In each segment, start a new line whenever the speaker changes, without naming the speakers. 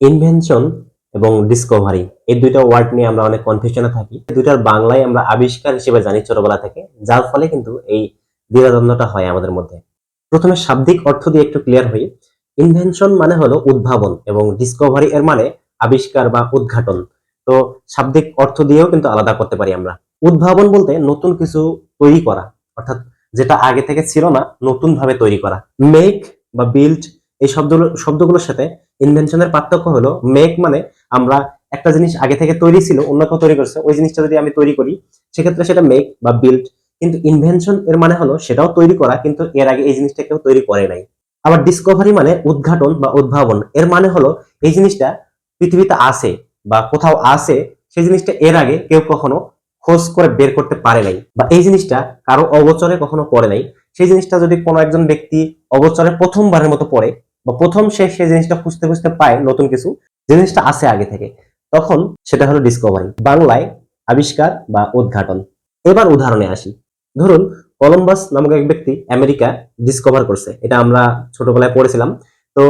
Invention এবং Discovery এই দুইটা ওয়ার্ড নিয়ে আমরা অনেক কনফিউশনে থাকি। দুইটার বাংলায় আমরা আবিষ্কার হিসেবে জানি ছোটবেলা থেকে, যার ফলে কিন্তু এই দ্বিধাদ্বন্দ্বটা হয় আমাদের মধ্যে। প্রথমে শাব্দিক অর্থ দিয়ে একটু ক্লিয়ার হই। ইনভেনশন মানে হলো উদ্ভাবন এবং ডিসকভারি এর মানে আবিষ্কার বা উদ্ঘাটন। তো শাব্দিক অর্থ দিয়েও কিন্তু আলাদা করতে পারি আমরা। উদ্ভাবন বলতে নতুন কিছু তৈরি করা, অর্থাৎ যেটা আগে থেকে ছিল না নতুন ভাবে তৈরি করা। মেক বা বিল্ড এই শব্দগুলো শব্দগুলোর সাথে ইনভেনশনের পার্থক্য হলো মেক মানে আমরা একটা জিনিস আগে থেকে তৈরি ছিল, অন্য কেউ তৈরি করছে, ওই জিনিসটা যদি আমি তৈরি করি, সেক্ষেত্রে সেটা মেক বা বিল্ড কিন্তু ইনভেনশন এর মানে হলো সেটাও তৈরি করা, কিন্তু এর আগে এই জিনিসটা কেউ তৈরি করে নাই। আবার ডিসকভারি মানে উদ্ঘাটন বা উদ্ভাবন, এর মানে হলো এই জিনিসটা পৃথিবীতে আছে বা কোথাও আছে, সেই জিনিসটা এর আগে কেউ কখনো খোঁজ করে বের করতে পারে নাই, বা এই জিনিসটা কারও অগোচরে কখনো পড়ে নাই। সেই জিনিসটা যদি কোনো একজন ব্যক্তি অগোচরে প্রথমবারের মতো পড়ে বা প্রথম সে সেই জিনিসটা খুঁজতে খুঁজতে পায় নতুন কিছু জিনিসটা আছে আগে থেকে, তখন সেটা হলো ডিসকভারি বাংলায় আবিষ্কার বা উদ্ঘাটন। এবার উদাহরণে আসি। ধরুন, কলম্বাস নামক এক ব্যক্তি আমেরিকা ডিসকভার করছে, এটা আমরা ছোটবেলায় পড়েছিলাম। তো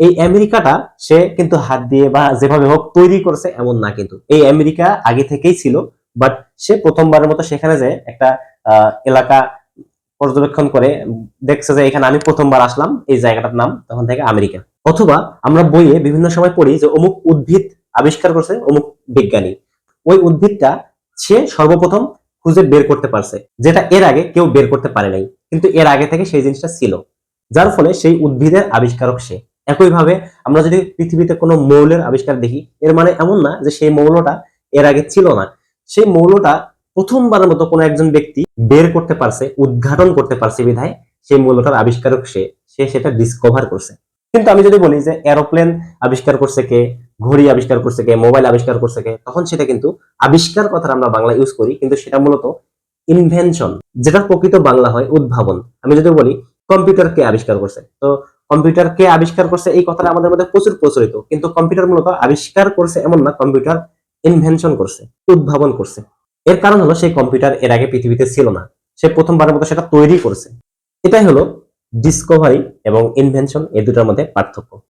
এই আমেরিকাটা সে কিন্তু হাত দিয়ে বা যেভাবে হোক তৈরি করছে, এমন না কিন্তু। এই আমেরিকা আগে থেকেই ছিল বাট সে প্রথমবারের মতো সেখানে যে একটা এলাকা পর্যবেক্ষণ করে দেখছে যে এখানে আমি প্রথমবার আসলাম, এই জায়গাটার নাম তখন থেকে আমেরিকা। অথবা আমরা বইয়ে বিভিন্ন সময় পড়ি যে অমুক উদ্ভিদ আবিষ্কার করছে, অমুক বিজ্ঞানী। ওই উদ্ভিদটা সে সর্বপ্রথম খুঁজে বের করতে পারছে, যেটা এর আগে কেউ বের করতে পারে নাই। কিন্তু এর আগে থেকে সেই জিনিসটা ছিল। যার ফলে সেই উদ্ভিদের আবিষ্কারক সে। একইভাবে আমরা যদি পৃথিবীতে কোনো মৌলের আবিষ্কার দেখি, এর মানে এমন না যে সেই মৌলটা এর আগে ছিল না। সেই মৌলটা প্রথমবারের মতো কোনো একজন ব্যক্তি বের করতে পারছে, উদ্ঘাটন করতে পারছে বিধায় সেই মৌলটার আবিষ্কারক সে সে সেটা ডিসকভার করছে। কিন্তু আমি যদি বলি যে এরোপ্লেন আবিষ্কার করছে কে, ঘড়ি আবিষ্কার করছে কে মোবাইল আবিষ্কার করছে কে, তখন সেটা কিন্তু আবিষ্কার কথাটা আমরা বাংলা ইউজ করি, কিন্তু সেটা মূলত ইনভেনশন যেটা প্রকৃত বাংলা হয় উদ্ভাবন। আমি যদি বলি কম্পিউটার কে আবিষ্কার করছে, তো কম্পিউটার কে আবিষ্কার করছে এই কথাটা আমাদের মধ্যে প্রচুর প্রচলিত, কিন্তু কম্পিউটার মূলত আবিষ্কার করছে এমন না কম্পিউটার ইনভেনশন করছে, উদ্ভাবন করছে। এর কারণ হলো সেই কম্পিউটার এর আগে পৃথিবীতে ছিল না। সে প্রথমবারের মতো সেটা তৈরি করেছে। এটাই হলো ডিসকভারি এবং ইনভেনশন এই দুটার মধ্যে পার্থক্য।